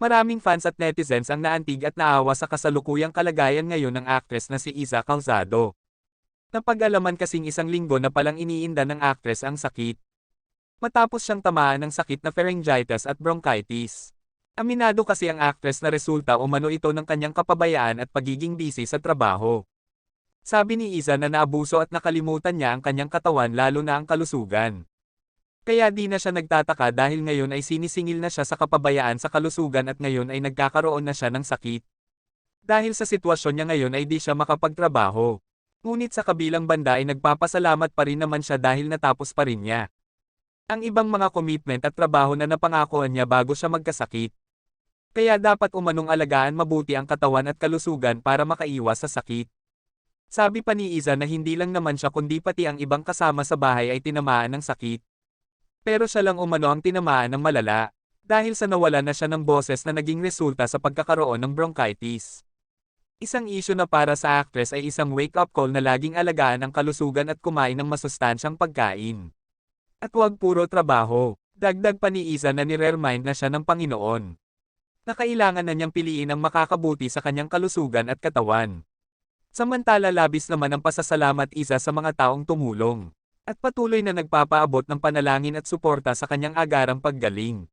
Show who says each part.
Speaker 1: Maraming fans at netizens ang naantig at naawa sa kasalukuyang kalagayan ngayon ng actress na si Isa Calzado. Napag-alaman kasing isang linggo na palang iniinda ng actress ang sakit. Matapos siyang tamaan ng sakit na pharyngitis at bronchitis. Aminado kasi ang actress na resulta umano ito ng kanyang kapabayaan at pagiging busy sa trabaho. Sabi ni Isa na naabuso at nakalimutan niya ang kanyang katawan lalo na ang kalusugan. Kaya di na siya nagtataka dahil ngayon ay sinisingil na siya sa kapabayaan sa kalusugan at ngayon ay nagkakaroon na siya ng sakit. Dahil sa sitwasyon niya ngayon ay di siya makapagtrabaho. Ngunit sa kabilang banda ay nagpapasalamat pa rin naman siya dahil natapos pa rin niya. Ang ibang mga commitment at trabaho na napangakuan niya bago siya magkasakit. Kaya dapat umanong alagaan mabuti ang katawan at kalusugan para makaiwas sa sakit. Sabi pa ni Iza na hindi lang naman siya kundi pati ang ibang kasama sa bahay ay tinamaan ng sakit. Pero siya lang umano ang tinamaan ng malala, dahil sa nawala na siya ng boses na naging resulta sa pagkakaroon ng bronchitis. Isang isyo na para sa actress ay isang wake-up call na laging alagaan ang kalusugan at kumain ng masustansyang pagkain. At huwag puro trabaho, dagdag pa ni Isa na nire-remind na siya ng Panginoon. Na kailangan na niyang piliin ang makakabuti sa kanyang kalusugan at katawan. Samantala labis naman ang pasasalamat isa sa mga taong tumulong at patuloy na nagpapaabot ng panalangin at suporta sa kanyang agarang paggaling.